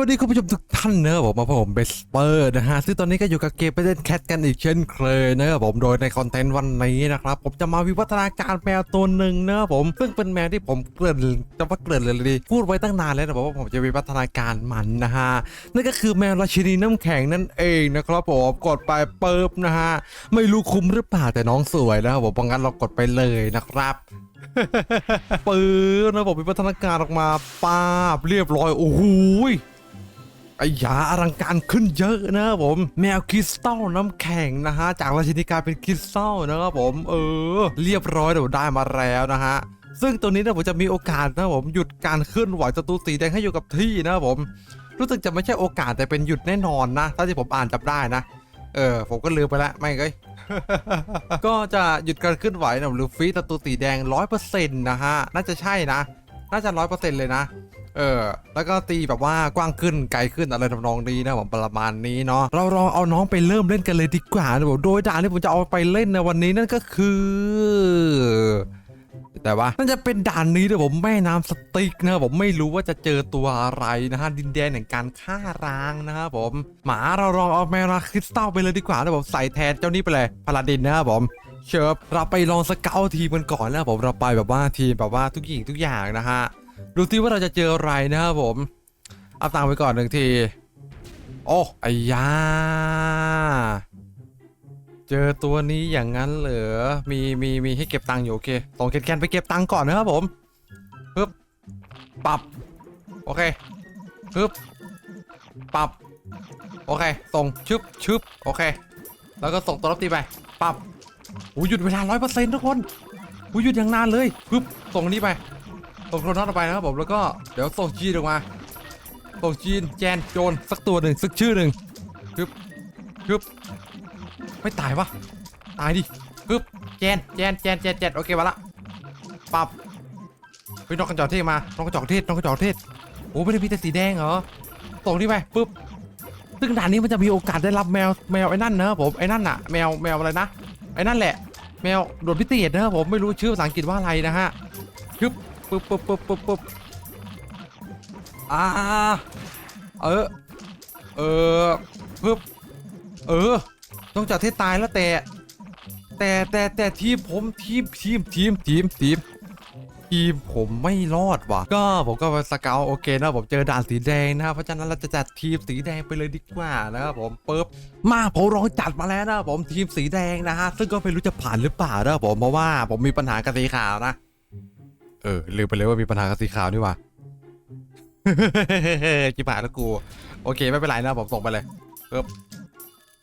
วัสดีคุณผู้ชมทุกท่านนะครับผมมาพบผมเบสเปอร์นะฮะซึ่งตอนนี้ก็อยู่กับเกมไปเล่นแคทกันอีกเช่นเคยนะครับผมโดยในคอนเทนต์วันนี้นะครับผมจะมาวิวัฒนาการแมวตัวหนึ่งนะครับผมซึ่งเป็นแมวที่ผมเกริ่นจะว่าเกริ่นเลยดีพูดไว้ตั้งนานแล้วนะบอกว่าผมจะวิวัฒนาการมันนะฮะนั่นก็คือแมวราชินีน้ำแข็งนั่นเองนะครับผมกดไปเปิบนะฮะไม่รู้คุ้มหรือเปล่าแต่น้องสวยนะครับผมเพราะงั้นเรากดไปเลยนะครับปืนนะผมมีพัฒนาการออกมาป้าบเรียบร้อยโอ้โห ไอ้ยาอลังการขึ้นเยอะนะครับผมแมวคริสตัลน้ำแข็งนะฮะจากราชินีกลายเป็นคริสตัลนะครับผมเออ เรียบร้อยเดี๋ยวได้มาแล้วนะฮะซึ่งตัวนี้นะผมจะมีโอกาสนะผมหยุดการเคลื่อนไหวศัตรูสีแดงให้อยู่กับที่นะครับผม รู้สึกจะไม่ใช่โอกาสแต่เป็นหยุดแน่นอนนะถ้าที่ผมอ่านจับได้นะเออผมก็ลืมไปล้วไม่เอ้ยก็จะหยุดการเคลื่อนไหวนะหรือฟรีศัตรูสีแดงร้อยเปอร์เซ็นต์นะฮะน่าจะใช่นะ น่าจะร้อยเปอร์เซ็นต์เลยนะ เออ แล้วก็ตีแบบว่ากว้างขึ้นไกลขึ้นอะไรทำนองนี้นะผมประมาณนี้เนาะเราลองเอาน้องไปเริ่มเล่นกันเลยดีกว่านะผมโดยด่านที่ผมจะเอาไปเล่นในวันนี้นั่นก็คือแต่ว่าน่าจะเป็นด่านนี้นะผมแม่น้ำสติ๊กนะครับผมไม่รู้ว่าจะเจอตัวอะไรนะฮะดินแดนแห่งการฆ่าร้างนะครับผม หมาเราลองเอาแมวราคริสตัลไปเลยดีกว่านะผมใส่แทนเจ้านี้ไปเลยพาลาดินนะครับผม เชิญเราไปลองสเกลทีมกันก่อนแล้วผมเราไปแบบว่าทีมแบบว่าทุกอย่างทุกอย่างนะฮะดูที่ว่าเราจะเจออะไรนะครับผมเอาตังไปก่อนหนึ่งที โอ้ไอ้ยาเจอตัวนี้อย่างนั้นเหรอมีมีมีให้เก็บตังค์อยู่โอเคส่งแคนไปเก็บตังค์ก่อนนะครับผมปึ๊บปรับโอเคปึ๊บปรับโอเคส่งชึบชึบโอเค แล้วก็ส่งตัวรับตีไปปรับ อูหยุดเวลาร้อยเปอร์เซ็นต์ทุกคนอูหยุดอย่างนานเลยปึ๊บส่งนี้ไปส่งโครนอตออกไปนะครับผมแล้วก็เดี๋ยวส่งจีนออกมาส่งจีนแจนโจนสักตัวหนึ่งสักชื่อหนึ่งชึบชึบไม่ตายวะตายดิปึ๊บแจนแจนแจนแจนแจนโอเคมาละปับเฮ้ยนกกระจอกเทศมานกกระจอกเทศนกกระจอกเทศโอ้ไม่ได้มีแต่สีแดงเหรอส่งนี่ไปปึ๊บซึ่งด่านนี้มันจะมีโอกาสได้รับแมวแมวไอ้นั่นนะครับผมไอ้นั่นอะแมวแมวอะไรนะ อ้นั่นแหละ แมวโดดพิเศษนะครับผมไม่รู้ชื่อภาษาอังกฤษว่าอะไรนะฮะปึ๊บปึ๊บปึ๊บปึ๊บปึ๊บปึ๊บอ่าเออเออปึ๊บเออต้องจัดให้ตายแล้วแต่แต่แต่แต่ทีมผมทีมทีมทีมทีมทีม ทีมผมไม่รอดว่ะ ก็ผมก็ไปสเกลโอเคนะผมเจอด่านสีแดงนะครับเพราะฉะนั้นเราจะจัดทีมสีแดงไปเลยดีกว่านะครับผมปึ๊บมาผมลองจัดมาแล้วนะผมทีมสีแดงนะฮะซึ่งก็ไม่รู้จะผ่านหรือเปล่านะผมเพราะว่าผมมีปัญหากับสีขาวนะ เออลืมไปเลยว่ามีปัญหากับสีขาวนี่ว่าจิบหายแล้วกู โอเคไม่เป็นไรนะผมส่งไปเลยปึ๊บ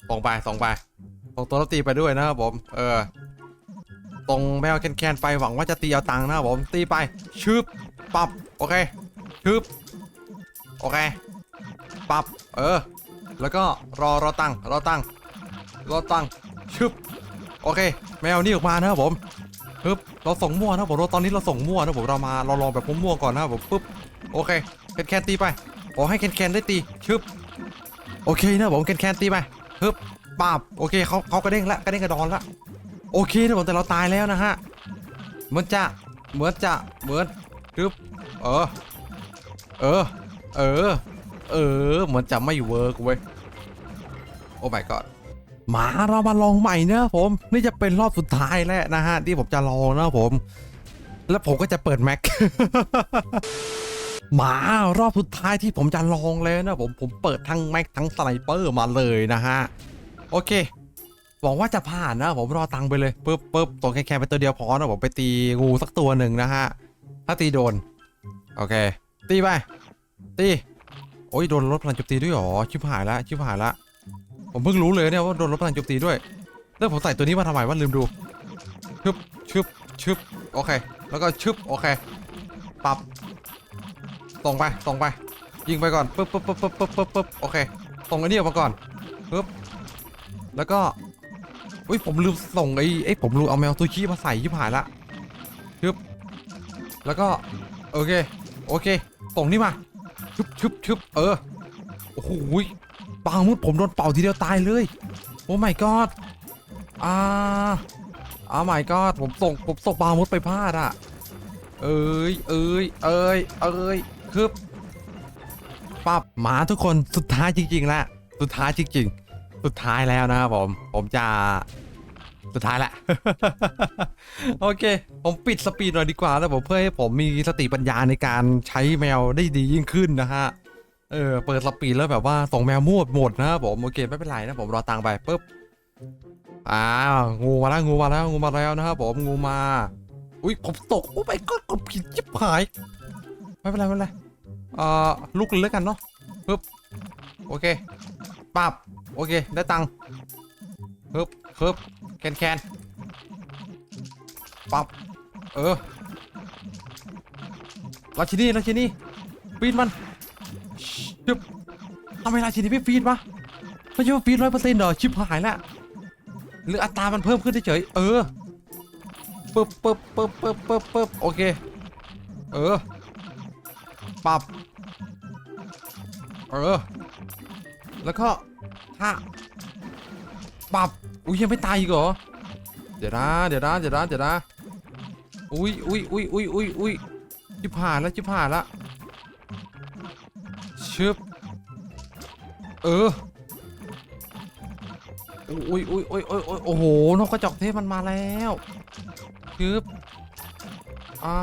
ส่งไปส่งไปส่งตัวรตีไปด้วยนะครับผม เออ ตรงแมวแคนๆไปหวังว่าจะตีเอาตังค์นะครับผมตีไปชึบปับโอเคชึบโอเคปับเออ แล้วก็รอรอตังค์รอตังค์รอตังค์ชึบโอเค แมวนี่ออกมานะครับผมปึ๊บเราส่งมั่วนะครับผมเราตอนนี้เราส่งมั่วนะครับผมเรามาเราลองแบบมั่วก่อนนะครับผมปึ๊บโอเคแคนๆตีไปขอให้แคนๆได้ตีชึบโอเคนะครับผมแคนตีไปปึ๊บปาบโอเคเขาเขากระเด้งละกระเด้งกระดอนละ โอเคนะผมแต่เราตายแล้วนะฮะเหมือนจะเหมือนจะเหมือนปึ๊บเออ เออ เออ เออ เหมือนจะไม่เวิร์กเว้ย โอ้ my god หมาเรามาลองใหม่นะผม นี่จะเป็นรอบสุดท้ายแล้วนะฮะ ที่ผมจะลองนะผม แล้วผมก็จะเปิดแม็กหมารอบสุดท้ายที่ผมจะลองเลยนะผมผมเปิดทั้งแม็กทั้งสไนเปอร์มาเลยนะฮะ โอเค หวังว่าจะผ่านนะผมรอตังค์ไปเลยปึ๊บปึ๊บตัวแค่ๆไปตัวเดียวพอนะผมไปตีงูสักตัวหนึ่งนะฮะถ้าตีโดน โอเค ตีไปตีโอ้ยโดนลดพลังโจมตีด้วยหรอชิบหายละชิบหายละผมเพิ่งรู้เลยเนี่ยว่าโดนลดพลังโจมตีด้วยแล้วผมใส่ตัวนี้มาทำไมว่าลืมดูชึบชึบชึบโอเค แล้วก็ชึบโอเคปรับส่งไปส่งไป ยิงไปก่อนปึ๊บปึ๊บปึ๊บปึ๊บปึ๊บปึ๊บโอเคส่งไอ้นี่ออกมาก่อนปึ๊บแล้วก็ อุ้ยผมลืมส่งไอ้ไอ้ผมลืมเอาแมวซูชิมาใส่ชิบหายละปึ๊บแล้วก็โอเคโอเคส่งนี่มาชึบชึบชึบเออโอ้โหปางมุดผมโดนเป่าทีเดียวตายเลยโอ้ my god อ่าอ้า my god ผมส่งผมส่งปางมุดไปพลาดอะเอ้ยเอ้ยเอ้ยเอ้ยคึบปับหมาทุกคนสุดท้ายจริงๆแล้วสุดท้ายจริง ๆ สุดท้ายแล้วนะครับผม ผมจะสุดท้ายละ โอเค ผมปิดสปีดหน่อยดีกว่าแล้วผมเพื่อให้ผมมีสติปัญญาในการใช้แมวได้ดียิ่งขึ้นนะฮะ เออ เปิดสปีดแล้วแบบว่าส่งแมวมั่วหมดนะครับผมโอเคไม่เป็นไรนะผมรอตังค์ไปปุ๊บอ้าวงูมาแล้วงูมาแล้วงูมาแล้วนะครับผมงูมา อุ้ยผมตกโอ้ไม่ก็กดผิดจิบหายไม่เป็นไรไม่เป็นไรเอ่อลุกเลยแล้วกันเนาะปึ๊บโอเคปับ โอเค ได้ตังค์ปึ๊บปึ๊บแคนแคนปับเออราชินีราชินีฟีดมันชิบทำไมราชินีไม่ฟีดวะไม่ใช่ว่าฟีดร้อยเปอร์เซ็นต์เหรอชิบหายแล้วหรืออัตรามันเพิ่มขึ้นเฉยเออปึ๊บปึ๊บปึ๊บปึ๊บปึ๊บปึ๊บโอเค เออ ปรับ เออ แล้วก็ ถ้าปับอุ้ยยังไม่ตายอีกเหรอ เดี๋ยวนะเดี๋ยวนะเดี๋ยวนะเดี๋ยวนะอุ้ยอุ้ยอุ้ยอุ้ยอุ้ยอุ้ยจิผ่านแล้วจิผ่านแล้วชึบเอออุ้ยอุ้ยอุ้ยอุ้ยอุ้ยโอ้โหนกกระจอกเทพมันมาแล้วชึบอ่า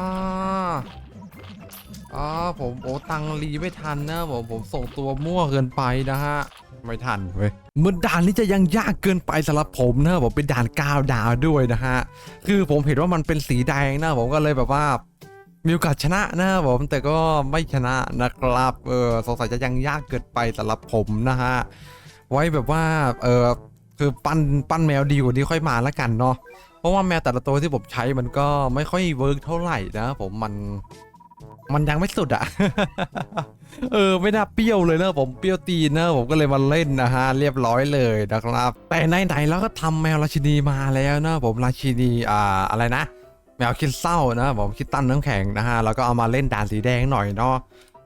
อ่าผมโอ้ตังรีไม่ทันนะผมผมส่งตัวมั่วเกินไปนะฮะ ไม่ทันเว้ยเหมือนด่านนี้จะยังยากเกินไปสำหรับผมนะผมเป็นด่านก้าวดาวด้วยนะฮะคือผมเห็นว่ามันเป็นสีแดงนะผมก็เลยแบบว่ามีโอกาสชนะนะผมแต่ก็ไม่ชนะนะครับเออสงสัยจะยังยากเกินไปสำหรับผมนะฮะไว้แบบว่าเออคือปั้นปั้นแมวดีกว่านี้ค่อยมาแล้วกันเนาะเพราะว่าแมวแต่ละตัวที่ผมใช้มันก็ไม่ค่อยเวิร์กเท่าไหร่นะผมมัน มันยังไม่สุดอะ เออไม่น่าเปรี้ยวเลยนะผมเปรี้ยวตีนนะผมก็เลยมาเล่นนะฮะเรียบร้อยเลยนะครับ แต่ไหนๆแล้วก็ทำแมวราชินีมาแล้วนะผมราชินีอ่าอะไรนะ แมวคิดเศร้านะผมคิดตั้นน้ำแข็งนะฮะแล้วก็เอามาเล่นด่านสีแดงหน่อยเนาะ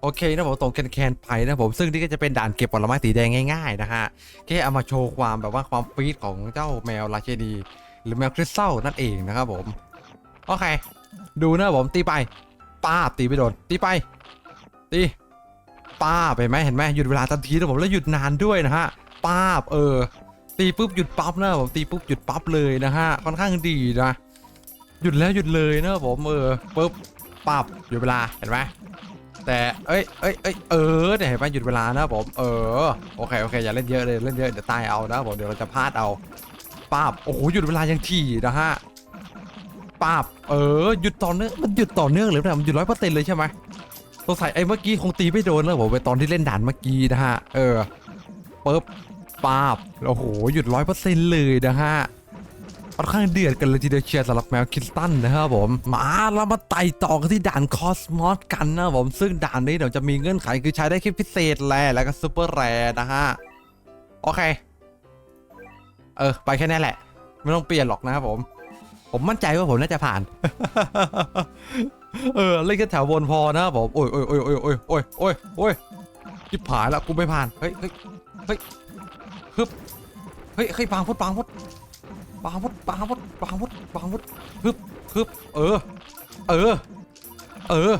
โอเคนะผมตรงแคนๆไปนะผมซึ่งนี่ก็จะเป็นด่านเก็บผลไม้สีแดงง่ายๆนะฮะแค่เอามาโชว์ความแบบว่าความฟีดของเจ้าแมวราชินีหรือแมวคริสตัลนั่นเองนะครับผมโอเค ดูนะผมตีไป ป้าตีไปโดนตีไป ตีป้าไปไหมเห็นไหมหยุดเวลาทันทีนะผมแล้วหยุดนานด้วยนะฮะป้าเออ ตีปุ๊บหยุดปั๊บนะผมตีปุ๊บหยุดปั๊บเลยนะฮะค่อนข้างดีนะหยุดแล้วหยุดเลยนะผมเออปุ๊บปั๊บหยุดเวลาเห็นไหมแต่เอ้ยเอ้ยเอ้ยเออเนี่ยเห็นไหมหยุดเวลานะผมเออโอเคโอเคอย่าเล่นเยอะเลยเล่นเยอะเดี๋ยวตายเอานะผมเดี๋ยวเราจะพลาดเอาปับโอ้โหหยุดเวลายังถี่นะฮะ ปับเออหยุดต่อเนื่องมันหยุดต่อเนื่องเลยนะมันหยุดร้อยเปอร์เซ็นต์เลยใช่ไหมสงสัยไอ้เมื่อกี้คงตีไม่โดนแล้วผมไปตอนที่เล่นด่านเมื่อกี้นะฮะเออปุ๊บปับโอ้โหหยุดร้อยเปอร์เซ็นต์เลยนะฮะค่อนข้างเดือดกันเลยทีเดียวเชียร์สำหรับแมวคิสตันนะครับผม มาแล้วมาไต่ต่อกันที่ด่านคอสมอสกันนะผม ซึ่งด่านนี้เดี๋ยวจะมีเงื่อนไขคือใช้ได้แค่พิเศษแรแล้วก็ซูเปอร์แรนะฮะ โอเค เออ ไปแค่นี้แหละ ไม่ต้องเปลี่ยนหรอกนะครับผม ผมมั่นใจว่าผมน่าจะผ่าน เออเล่นแค่แถวบนพอนะผมโอ้ยโอ้ยโอ้ยโอ้ยโอ้ยโอ้ยโอ้ยโอ้ยจิบผายล้วกูไม่ผ่านเฮ้ยเฮ้ยเฮ้ยฮึบเฮ้ยเฮ้ยปางพุดปางพุดปางวุธปางวุธปางวุธปาวุธฮึบฮึบเออ เออ เออ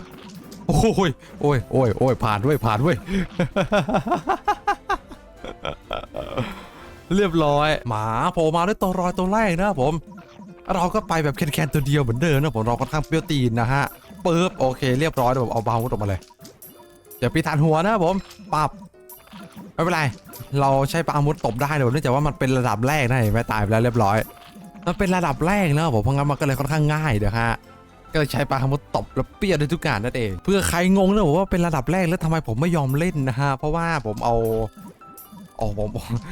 โอ้ยโอ้ยโอ้ยโอ้ยผ่านด้วยผ่านด้วยเรียบร้อย หมาโผล่มาด้วยตัวรอยตัวแรกนะผม เราก็ไปแบบแคนๆตัวเดียวเหมือนเดิมนะผมเราค่อนข้างเปรี้ยวตีนนะฮะปึ๊บโอเค เรียบร้อยเดี๋ยวผมเอาบาวุธออกมาเลยเดี๋ยวปีฐานหัวนะผมปับไม่เป็นไร เราใช้ปามุดตบได้เดี๋ยวเนื่องจากว่ามันเป็นระดับแรกนะเห็นไหมตายไปแล้วเรียบร้อย มันเป็นระดับแรกนะผมเพราะงั้นมันก็เลยค่อนข้างง่ายเดี๋ยวฮะก็เลยใช้ปามุดตบแล้วเปี้ยได้ทุกการนั่นเอง เพื่อใครงงนะผมว่าเป็นระดับแรกแล้วทำไมผมไม่ยอมเล่นนะฮะเพราะว่าผมเอา โอ้ผม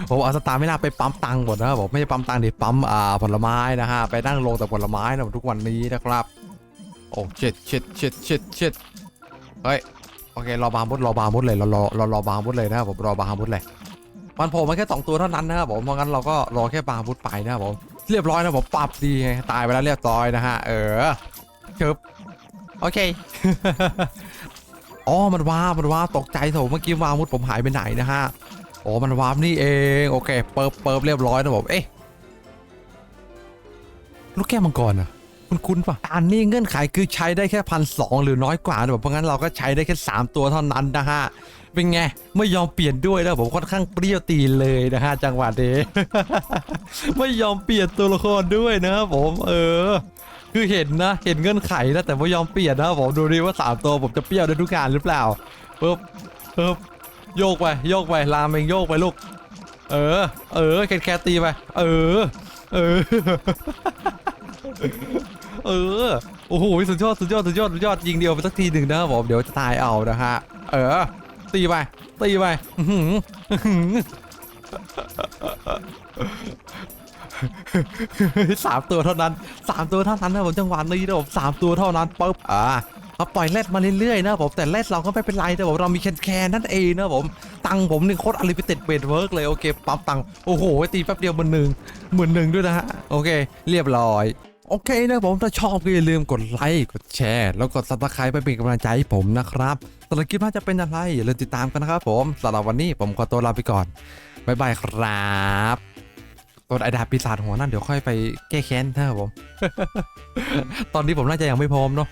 ผมเอาสตาร์ไม่น่าไปปั๊มตังค์หมดนะผมไม่ใช่ปั๊มตังค์ดิปั๊มอ่าผลไม้นะฮะไปนั่งลงแต่ผลไม้นะทุกวันนี้นะครับโอ้เช็ดเช็ดเช็ดเช็ดเช็ดเฮ้ยโอเครอบามุดรอบามุดเลยรารอรารอบามุดเลยนะครับผมรอบามุดเลยมันโผล่มาแค่สองตัวเท่านั้นนะครับผมเพราะงั้นเราก็รอแค่บามุดไปนะครับผมเรียบร้อยนะผมปรับดีไงตายไปแล้วเรียบร้อยนะฮะเออเชิบโอเคอ๋อมันวามันวาตกใจโถเมื่อกี้วามุดผมหายไปไหนนะฮะ อ๋อมันวาร์ปนี่เอง โอเค เปิบเปิบเรียบร้อยนะผมเอ๊ะลูกแก้วมังกรอะคุณคุณปะอันนี้เงื่อนไขคือใช้ได้แค่พันสองหรือน้อยกว่านะผมเพราะงั้นเราก็ใช้ได้แค่ 3 ตัวเท่านั้นนะฮะ เป็นไง ไม่ยอมเปลี่ยนด้วยนะผมค่อนข้างเปรี้ยวตีนเลยนะฮะ จังหวะนี้ไม่ยอมเปลี่ยนตัวละครด้วยนะครับผม เออ คือเห็นนะ เห็นเงื่อนไขนะแต่ไม่ยอมเปลี่ยนนะผมดูดิว่าสามตัวผมจะเปรี้ยวได้ทุกการหรือเปล่าปึ๊บปึ๊บ โยกไปโยกไปลามเองโยกไปลูก เออ เออแคทแคทตีไป เออ เออ เออ โอ้โหสุดยอดสุดยอดสุดยอดสุดยอดยิงเดียวไปสักทีหนึ่งนะครับผมเดี๋ยวจะตายเอานะฮะ เออ ตีไป ตีไปหืออื้อหือสามตัวเท่านั้นสามตัวเท่านั้นนะผมจังหวะนี้นะผมสามตัวเท่านั้นปุ๊บอ่า เขาปล่อยแรดมาเรื่อยๆนะผมแต่แรดเราก็ไม่เป็นไรแต่ผมเรามีแคนแคนนั่นเองนะผมตังผมนี่โคตรอลิมิเต็ดเบดเวิร์กเลยโอเคปั๊มตังโอ้โหตีแป๊บเดียวหมื่นหนึ่งหมื่นหนึ่งด้วยนะฮะโอเค เรียบร้อยโอเคนะผมถ้าชอบก็อย่าลืมกดไลค์กดแชร์ แล้วกด subscribe ไปเป็นกำลังใจให้ผมนะครับสำหรับคลิปน้าจะเป็นอะไรอย่าลืมติดตามกันนะครับผมสำหรับวันนี้ผมขอตัวลาไปก่อนบ๊ายบายครับตัวไอดาปีศาจหัวนั่นเดี๋ยวค่อยไปแก้แค้นนะครับผม ตอนนี้ผมน่าจะยังไม่พร้อมเนาะ